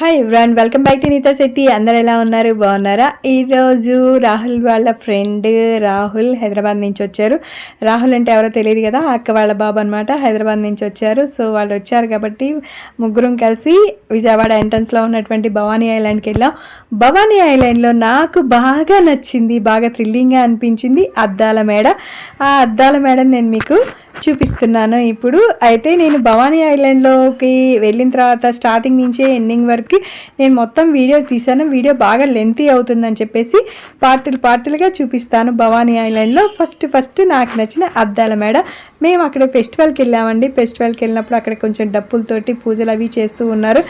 Hi everyone welcome back to Neeta Shetty అందరు ఎలా ఉన్నారు? బాగున్నారా? ఈరోజు రాహుల్ వాళ్ళ ఫ్రెండ్ రాహుల్ హైదరాబాద్ నుంచి వచ్చారు. రాహుల్ అంటే ఎవరో తెలియదు కదా? అక్క వాళ్ళ బాబు అనమాట హైదరాబాద్ నుంచి వచ్చారు. సో వాళ్ళు వచ్చారు కాబట్టి ముగ్గురం కలిసి విజయవాడ ఎంట్రన్స్లో ఉన్నటువంటి భవానీ ఐలాండ్కి వెళ్ళాం. భవానీ ఐలాండ్లో నాకు బాగా నచ్చింది బాగా థ్రిల్లింగ్గా అనిపించింది అద్దాల మేడ. ఆ అద్దాల మేడని నేను మీకు చూపిస్తున్నాను ఇప్పుడు. అయితే నేను భవానీ ఐలాండ్లోకి వెళ్ళిన తర్వాత స్టార్టింగ్ నుంచే ఎండింగ్ వరకు నేను మొత్తం వీడియో తీసాను వీడియో బాగా లెంతీ అవుతుందని చెప్పేసి పార్టులు పార్టులుగా చూపిస్తాను భవానీ ఐలాండ్లో. ఫస్ట్ ఫస్ట్ నాకు నచ్చిన అద్దాల మేడ. మేము అక్కడ ఫెస్టివల్కి వెళ్ళామండి. ఫెస్టివల్కి వెళ్ళినప్పుడు అక్కడ కొంచెం డప్పులతోటి పూజలు అవి చేస్తూ ఉన్నారు.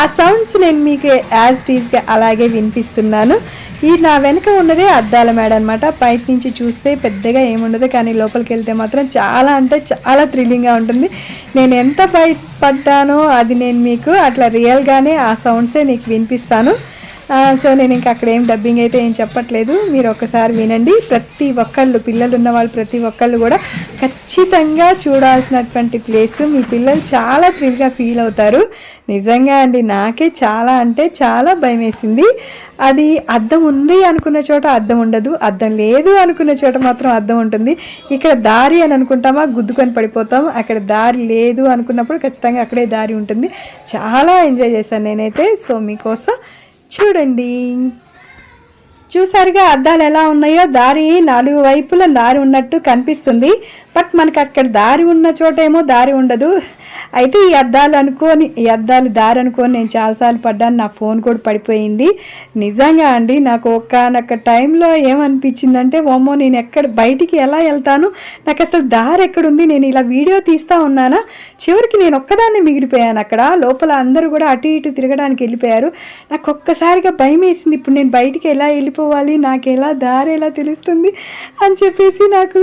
ఆ సౌండ్స్ నేను మీకు యాజ్ టీజ్గా అలాగే వినిపిస్తున్నాను. ఈ నా వెనుక ఉన్నదే అద్దాల మేడ అనమాట బయట నుంచి చూస్తే పెద్దగా ఏముండదు కానీ లోపలికి వెళ్తే మాత్రం చాలా అంటే చాలా థ్రిల్లింగ్గా ఉంటుంది. నేను ఎంత భయపడ్డానో అది నేను మీకు అట్లా రియల్గానే ఆ సౌండ్సే నీకు వినిపిస్తాను. సో నేను ఇంకా అక్కడ ఏం డబ్బింగ్ అయితే ఏం చెప్పట్లేదు. మీరు ఒకసారి వినండి. ప్రతి ఒక్కళ్ళు పిల్లలు ఉన్న వాళ్ళు ప్రతి ఒక్కళ్ళు కూడా ఖచ్చితంగా చూడాల్సినటువంటి ప్లేస్ మీ పిల్లలు చాలా థ్రిల్గా ఫీల్ అవుతారు. నిజంగా అండి నాకే చాలా అంటే చాలా భయం వేసింది. అది అద్దం ఉంది అనుకున్న చోట అద్దం ఉండదు. అద్దం లేదు అనుకున్న చోట మాత్రం అద్దం ఉంటుంది. ఇక్కడ దారి అని అనుకుంటామా? గుద్దుకొని పడిపోతాం. అక్కడ దారి లేదు అనుకున్నప్పుడు ఖచ్చితంగా అక్కడే దారి ఉంటుంది. చాలా ఎంజాయ్ చేశాను నేనైతే. సో మీకోసం చూడండి. చూసారుగా అద్దాలు ఎలా ఉన్నాయో దారి నాలుగు వైపుల దారి ఉన్నట్టు కనిపిస్తుంది. బట్ మనకి అక్కడ దారి ఉన్న చోటేమో దారి ఉండదు. అయితే ఈ అద్దాలు అనుకోని ఈ అద్దాలు దారి అనుకోని నేను చాలాసార్లు పడ్డాను. నా ఫోన్ కూడా పడిపోయింది. నిజంగా అండి నాకు ఒక్కనొక్క టైంలో ఏమనిపించిందంటే ఓమో నేను ఎక్కడ బయటికి ఎలా వెళ్తాను? నాకు అసలు దారి ఎక్కడుంది? నేను ఇలా వీడియో తీస్తా ఉన్నానా? చివరికి నేను ఒక్కదాన్ని మిగిలిపోయాను అక్కడ. లోపల అందరూ కూడా అటు ఇటు తిరగడానికి వెళ్ళిపోయారు. నాకు ఒక్కసారిగా భయం వేసింది ఇప్పుడు నేను బయటికి ఎలా వెళ్ళిపో వెళ్ళిపోవాలి నాకు ఎలా దారి ఎలా తెలుస్తుంది అని చెప్పేసి నాకు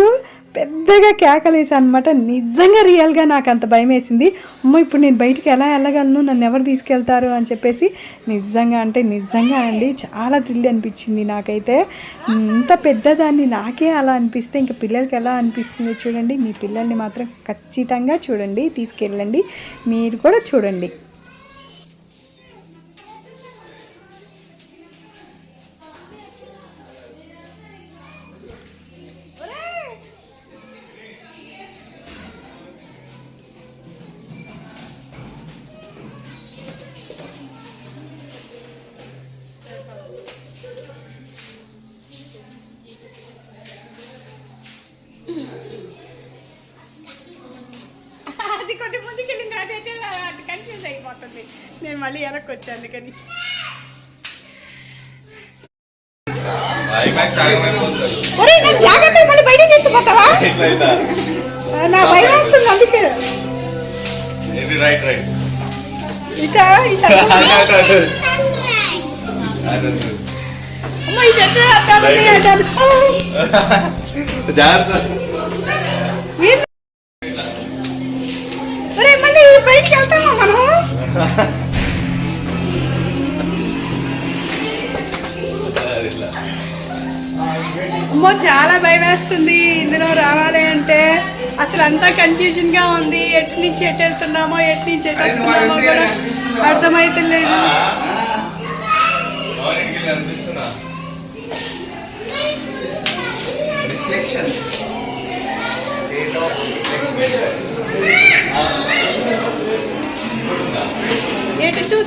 పెద్దగా కేకలేసాను అనమాట నిజంగా రియల్గా నాకు అంత భయం వేసింది అమ్మ ఇప్పుడు నేను బయటికి ఎలా వెళ్ళగలను? నన్ను ఎవరు తీసుకెళ్తారు? అని చెప్పేసి నిజంగా అంటే నిజంగా అండి చాలా థ్రిల్ అనిపించింది నాకైతే. ఇంత పెద్దదాన్ని నాకే అలా అనిపిస్తే ఇంకా పిల్లలకి ఎలా అనిపిస్తుందో చూడండి. మీ పిల్లల్ని మాత్రం ఖచ్చితంగా చూడండి తీసుకెళ్ళండి. మీరు కూడా చూడండి. అయిపోతుంది నేను మళ్ళీ వెనక్కి వచ్చాను అందుకని. ఐమాక్స్ ఆగమైపోతుంది. ఒరే నేను జాగ్రత్తగా మళ్ళీ బయట తీసుకుపోతావా? ఇట్లయితా. నా భయం వస్తుంది అందుకే. ఇది రైట్ రైట్ ఇటా ఇటా అటు, అమ్మో చాలా భయం వేస్తుంది ఇందులో రావాలి అంటే అసలు అంతా కన్ఫ్యూజన్గా ఉంది ఎటు నుంచి ఎటు వెళ్తున్నామో ఎటు నుంచి ఎటు వస్తున్నామో కూడా అర్థమైతలేదు అనిపిస్తున్నా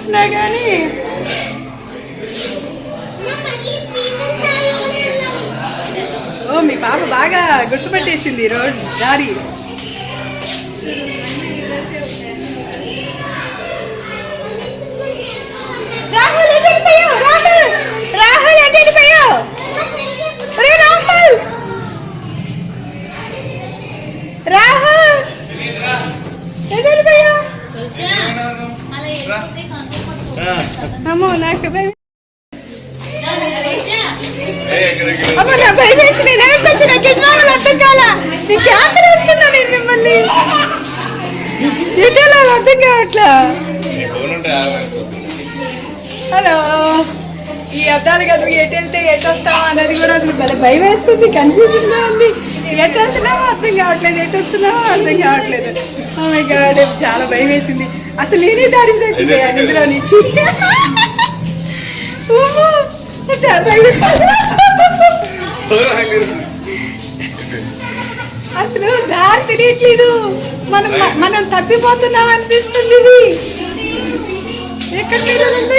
చూసినా కానీ ఓ మీ పాప బాగా గుర్తుపెట్టేసింది రోడ్ దారి. అమ్మో నాకు భయం. అమ్మ నా భయం వేసి నేను వచ్చి నాకు రావాలో అర్థం కాలా? నీకు ఆకలి వస్తున్నా నేను మిమ్మల్ని. ఎటు అర్థం కావట్లా. హలో. ఈ అద్దాలు కదా ఎటు వెళ్తే ఎటు వస్తావా అన్నది కూడా అసలు భలే భయం వేస్తుంది కన్ఫ్యూజన్గా ఉంది. ఎటు వెళ్తున్నావో అర్థం కావట్లేదు ఎటు వస్తున్నావో అర్థం కావట్లేదు. Oh చాలా భయం వేసింది. అసలు నేనే దారి తప్పిపోయాను ఇందులో నుంచి. అసలు దారి తెలియట్లేదు. మనం మనం తప్పిపోతున్నాం అనిపిస్తుంది ఇది. ఎక్కడ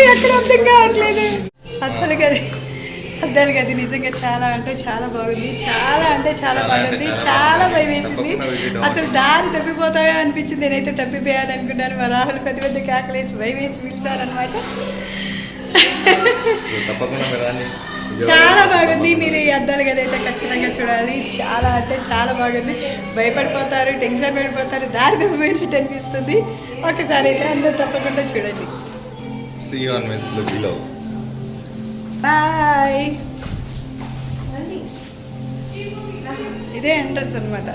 ఎక్కడ అర్థం కావట్లేదు అద్దలు గది అద్దాలు గది నిజంగా చాలా అంటే చాలా బాగుంది. చాలా అంటే చాలా బాగుంది. చాలా భయం. వేసింది. అసలు దారి తప్పిపోతాయో అనిపించింది. నేనైతే తప్పిపోయాను అనుకున్నాను మా రాహుల్ పెద్ద పెద్ద కేకలేసి భయం వేసి పిలిచారనమాట. చాలా బాగుంది. మీరు ఈ అద్దాలు గది అయితే ఖచ్చితంగా చూడాలి. చాలా అంటే చాలా బాగుంది. భయపడిపోతారు టెన్షన్ పడిపోతారు దారి తప్పిపోయినట్టు అనిపిస్తుంది. ఒకసారి అయితే అందరూ తప్పకుండా చూడండి. See you on Miss. Bye ఇదే ఎంట్రన్స్ అనమాట